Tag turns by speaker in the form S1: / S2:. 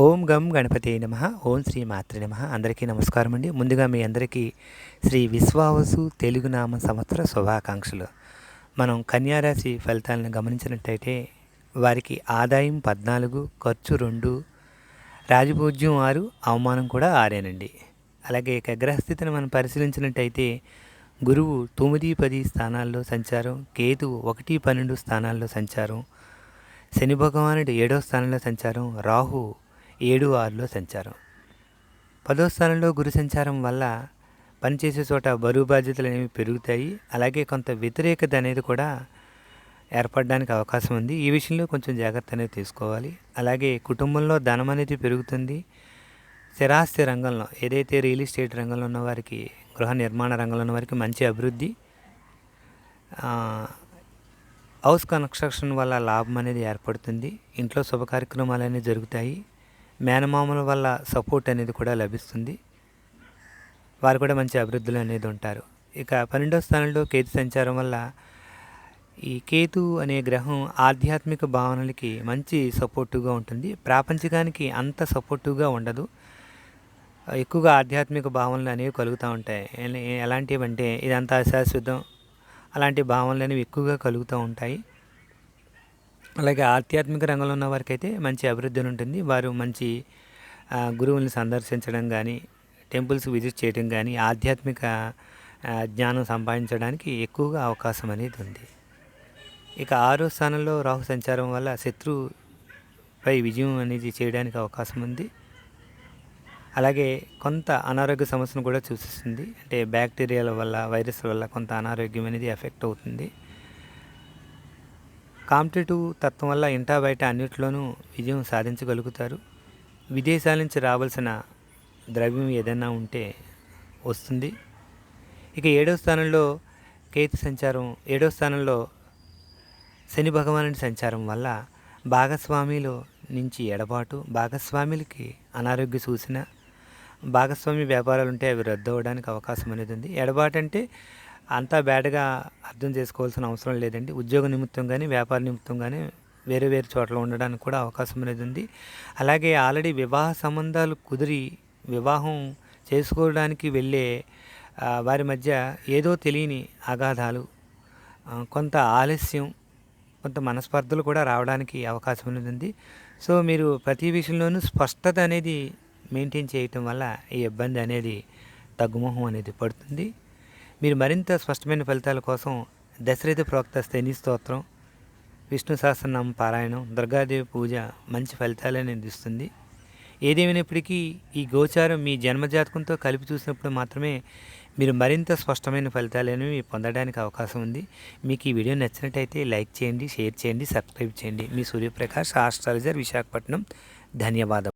S1: ఓం గం గణపతి నమ. ఓం శ్రీ మాతృ నమ. అందరికీ నమస్కారం అండి. ముందుగా మీ అందరికీ శ్రీ విశ్వావసు తెలుగు నామ సంవత్సర శుభాకాంక్షలు. మనం కన్యారాశి ఫలితాలను గమనించినట్టయితే వారికి ఆదాయం పద్నాలుగు ఖర్చు రెండు రాజపూజ్యం ఆరు అవమానం కూడా ఆరేనండి. అలాగే గ్రహస్థితిని మనం పరిశీలించినట్టయితే గురువు తొమ్మిది పది స్థానాల్లో సంచారం కేతు ఒకటి పన్నెండు స్థానాల్లో సంచారం శని భగవానుడు ఏడో స్థానంలో సంచారం రాహు ఏడు ఆరులో సంచారం. పదో స్థానంలో గురు సంచారం వల్ల పనిచేసే చోట బరువు బాధ్యతలు అనేవి పెరుగుతాయి. అలాగే కొంత వ్యతిరేకత అనేది కూడా ఏర్పడడానికి అవకాశం ఉంది. ఈ విషయంలో కొంచెం జాగ్రత్త అనేది తీసుకోవాలి. అలాగే కుటుంబంలో ధనం అనేది పెరుగుతుంది. స్థిరాస్తి రంగంలో ఏదైతే రియల్ ఎస్టేట్ రంగంలో ఉన్న వారికి గృహ నిర్మాణ రంగంలో ఉన్న వారికి మంచి అభివృద్ధి హౌస్ కన్స్ట్రక్షన్ వల్ల లాభం అనేది ఏర్పడుతుంది. ఇంట్లో శుభ కార్యక్రమాలు అనేవి జరుగుతాయి. మేనమామల వల్ల సపోర్ట్ అనేది కూడా లభిస్తుంది. వారు కూడా మంచి అభివృద్ధులు అనేది ఉంటారు. ఇక పన్నెండో స్థానంలో కేతు సంచారం వల్ల ఈ కేతు అనే గ్రహం ఆధ్యాత్మిక భావనలకి మంచి సపోర్టివ్గా ఉంటుంది. ప్రాపంచికానికి అంత సపోర్టివ్గా ఉండదు. ఎక్కువగా ఆధ్యాత్మిక భావనలు అనేవి కలుగుతూ ఉంటాయి. ఎలాంటివి అంటే ఇదంతా అశాశ్వతం. అలాంటి భావనలు అనేవి ఎక్కువగా కలుగుతూ ఉంటాయి. అలాగే ఆధ్యాత్మిక రంగంలో ఉన్న వారికి అయితే మంచి అభివృద్ధి ఉంటుంది. వారు మంచి గురువుల్ని సందర్శించడం కానీ టెంపుల్స్ విజిట్ చేయడం కానీ ఆధ్యాత్మిక జ్ఞానం సంపాదించడానికి ఎక్కువగా అవకాశం అనేది ఉంది. ఇక ఆరో స్థానంలో రాహు సంచారం వల్ల శత్రుపై విజయం అనేది చేయడానికి అవకాశం ఉంది. అలాగే కొంత అనారోగ్య సమస్యను కూడా చూసిస్తుంది అంటే బ్యాక్టీరియాల వల్ల వైరస్ వల్ల కొంత అనారోగ్యం అనేది ఎఫెక్ట్ అవుతుంది. కాంపిటేటివ్ తత్వం వల్ల ఇంటా బయట అన్నింటిలోనూ విజయం సాధించగలుగుతారు. విదేశాల నుంచి రావాల్సిన ద్రవ్యం ఏదైనా ఉంటే వస్తుంది. ఇక ఏడవ స్థానంలో కేతు సంచారం ఏడవ స్థానంలో శని భగవానుడి సంచారం వల్ల భాగస్వామిలో నుంచి ఎడబాటు భాగస్వాములకి అనారోగ్య సూచన భాగస్వామి వ్యాపారాలు ఉంటే అవి రద్దు అవ్వడానికి అవకాశం అనేది ఉంది. ఎడబాటు అంటే అంతా బ్యాడ్గా అర్థం చేసుకోవాల్సిన అవసరం లేదండి. ఉద్యోగ నిమిత్తం కానీ వ్యాపార నిమిత్తం కానీ వేరే వేరే చోట్ల ఉండడానికి కూడా అవకాశం అనేది ఉంది. అలాగే ఆల్రెడీ వివాహ సంబంధాలు కుదిరి వివాహం చేసుకోవడానికి వెళ్ళే వారి మధ్య ఏదో తెలియని అగాధాలు కొంత ఆలస్యం కొంత మనస్పర్ధలు కూడా రావడానికి అవకాశం అనేది ఉంది. సో మీరు ప్రతి విషయంలోనూ స్పష్టత అనేది మెయింటైన్ చేయటం వల్ల ఈ ఇబ్బంది అనేది తగ్గుముఖం అనేది పడుతుంది. మీరు మరింత స్పష్టమైన ఫలితాల కోసం దశరథ ప్రోక్త శని స్తోత్రం విష్ణు సహస్రనామ పారాయణం దుర్గాదేవి పూజ మంచి ఫలితాలని అందిస్తుంది. ఏదేమైనప్పటికీ ఈ గోచారం మీ జన్మజాతకంతో కలిపి చూసినప్పుడు మాత్రమే మీరు మరింత స్పష్టమైన ఫలితాలనేవి పొందడానికి అవకాశం ఉంది. మీకు ఈ వీడియో నచ్చినట్టయితే లైక్ చేయండి షేర్ చేయండి సబ్స్క్రైబ్ చేయండి. మీ సూర్యప్రకాష్ ఆస్ట్రాలజర్ విశాఖపట్నం. ధన్యవాదం